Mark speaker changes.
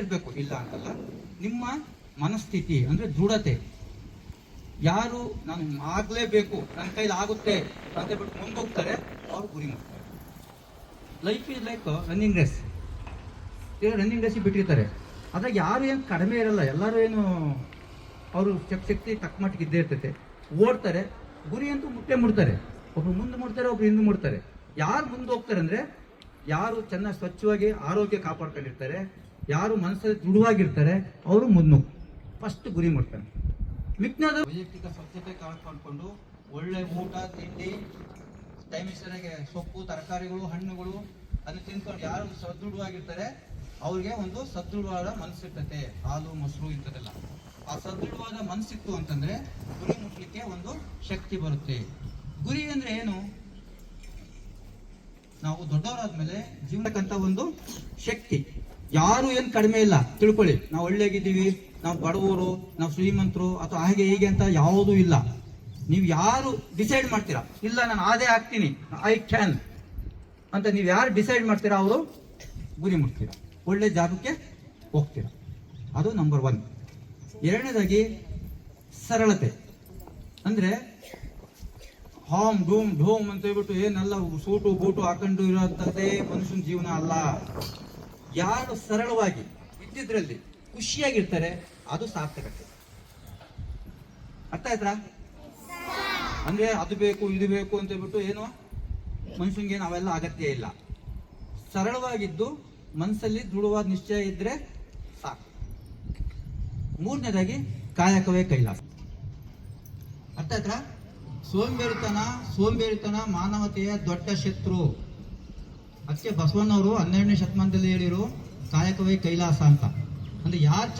Speaker 1: ಇರ್ಬೇಕು, ಇಲ್ಲ ಅಂತಲ್ಲ. ನಿಮ್ಮ ಮನಸ್ಥಿತಿ, ಅಂದ್ರೆ ದೃಢತೆ. ಯಾರು ನಾನು ಆಗ್ಲೇಬೇಕು ನನ್ನ ಕೈಲಿ ಆಗುತ್ತೆ ಅಂತ ಬಿಟ್ಟು ಮುಂದೋಗ್ತಾರೆ, ಅವ್ರು ಗುರಿ ಮಾಡ್ತಾರೆ. Life is like running race ಈಗ ರನ್ನಿಂಗ್ ರೇಸಿಗೆ ಬಿಟ್ಟಿರ್ತಾರೆ. ಅದ್ರಾಗ ಯಾರು ಏನು ಕಡಿಮೆ ಇರಲ್ಲ, ಎಲ್ಲರೂ ಏನು ಅವರು ಶಕ್, ಶಕ್ತಿ ತಕ್ಕ ಮಟ್ಟಿಗೆ ಇದ್ದೇ ಇರ್ತೈತೆ. ಓಡ್ತಾರೆ, ಗುರಿ ಅಂತೂ ಮುಟ್ಟೆ ಮುಡ್ತಾರೆ ಒಬ್ರು ಮುಂದೆ ಮುಡ್ತಾರೆ ಒಬ್ರು ಹಿಂದೆ ಮುಡ್ತಾರೆ ಯಾರು ಮುಂದೆ ಹೋಗ್ತಾರೆ ಅಂದ್ರೆ, ಯಾರು ಚೆನ್ನಾಗಿ ಸ್ವಚ್ಛವಾಗಿ ಆರೋಗ್ಯ ಕಾಪಾಡ್ಕೊಂಡಿರ್ತಾರೆ ಯಾರು ಮನಸ್ಸಲ್ಲಿ ದೃಢವಾಗಿರ್ತಾರೆ, ಅವರು ಮುಂದೆ ಫಸ್ಟ್ ಗುರಿ ಮಾಡ್ತಾರೆ. ವಿಜ್ಞಾನ ವೈಯಕ್ತಿಕ ಸ್ವಚ್ಛತೆ ಕಾಪಾಡಿಕೊಂಡು ಒಳ್ಳೆ ಊಟ, ತಿಂಡಿ, ಟೈಮ್ ಸರಿಯಾಗಿ ಸೊಪ್ಪು, ತರಕಾರಿಗಳು, ಹಣ್ಣುಗಳು, ಅದನ್ನ ತಿನ್ಕೊಂಡು ಯಾರು ಸದೃಢವಾಗಿರ್ತಾರೆ, ಅವ್ರಿಗೆ ಒಂದು ಸದೃಢವಾದ ಮನಸ್ಸಿರ್ತತೆ. ಹಾಲು, ಮೊಸರು ಇಂಥದ್ದೆಲ್ಲ. ಆ ಸದೃಢವಾದ ಮನಸ್ಸಿತ್ತು ಅಂತಂದ್ರೆ ಗುರಿ ಮುಟ್ಲಿಕ್ಕೆ ಒಂದು ಶಕ್ತಿ ಬರುತ್ತೆ. ಗುರಿ ಅಂದ್ರೆ ಏನು? ನಾವು ದೊಡ್ಡವರಾದ್ಮೇಲೆ ಜೀವನಕ್ಕಂತ ಒಂದು ಶಕ್ತಿ. ಯಾರು ಏನ್ ಕಡಿಮೆ ಇಲ್ಲ. ತಿಳ್ಕೊಳ್ಳಿ. ನಾವು ಒಳ್ಳೆಗಿದ್ದೀವಿ, ನಾವು ಬಡವರು, ನಾವು ಶ್ರೀಮಂತರು, ಅಥವಾ ಹಾಗೆ ಹೀಗೆ ಅಂತ ಯಾವುದೂ ಇಲ್ಲ. ನೀವು ಯಾರು ಡಿಸೈಡ್ ಮಾಡ್ತೀರಾ? ಇಲ್ಲ, ನಾನು ಅದೇ ಆಗ್ತೀನಿ ಐ ಕ್ಯಾನ್ ಅಂತ ನೀವು ಯಾರು ಡಿಸೈಡ್ ಮಾಡ್ತೀರಾ ಅವರು? ಗುರಿ ಮುಟ್ತೀರಾ. ಒಳ್ಳೆ ಜಾಗಕ್ಕೆ ಹೋಗ್ತೀರಾ. ಅದು ನಂಬರ್ ಒನ್ ಎರಡನೇದಾಗಿ ಸರಳತೆ. ಅಂದ್ರೆ ಹಾಮ್, ಡೂಮ್, ಢೋಮ್ ಅಂತ ಹೇಳ್ಬಿಟ್ಟು ಏನೆಲ್ಲ ಸೂಟು, ಬೂಟು ಹಾಕೊಂಡು ಇರೋಂಥದ್ದೇ ಮನುಷ್ಯನ ಜೀವನ ಅಲ್ಲ. ಯಾರು ಸರಳವಾಗಿ ಇದ್ದಿದ್ರಲ್ಲಿ ಖುಷಿಯಾಗಿರ್ತಾರೆ, ಅದು ಸಾರ್ಥಕತೆ. ಅರ್ಥ ಆಯ್ತಾ? ಅಂದ್ರೆ ಅದು ಬೇಕು, ಇದು ಬೇಕು ಅಂತ ಹೇಳ್ಬಿಟ್ಟು ಏನು? ಮನುಷ್ಯನಿಗೆ ನಾವೆಲ್ಲ ಅಗತ್ಯ ಇಲ್ಲ. ಸರಳವಾಗಿದ್ದು ಮನಸ್ಸಲ್ಲಿ ದೃಢವಾದ ನಿಶ್ಚಯ ಇದ್ರೆ ಸಾಕು. ಮೂರನೇದಾಗಿ ಕಾಯಕವೇ ಕೈಲಾಸ. ಅರ್ಥ ಆಯ್ತಾ? ಸೋಂಬೇರಿತನ ಸೋಂಬೇರಿತನ ಮಾನವತೆಯ ದೊಡ್ಡ ಶತ್ರು. ಅದಕ್ಕೆ ಬಸವಣ್ಣವರು ಹನ್ನೆರಡನೇ ಶತಮಾನದಲ್ಲಿ ಹೇಳಿರು ಕಾಯಕವೇ ಕೈಲಾಸ ಅಂತ. ಅಂದ್ರೆ ಯಾರು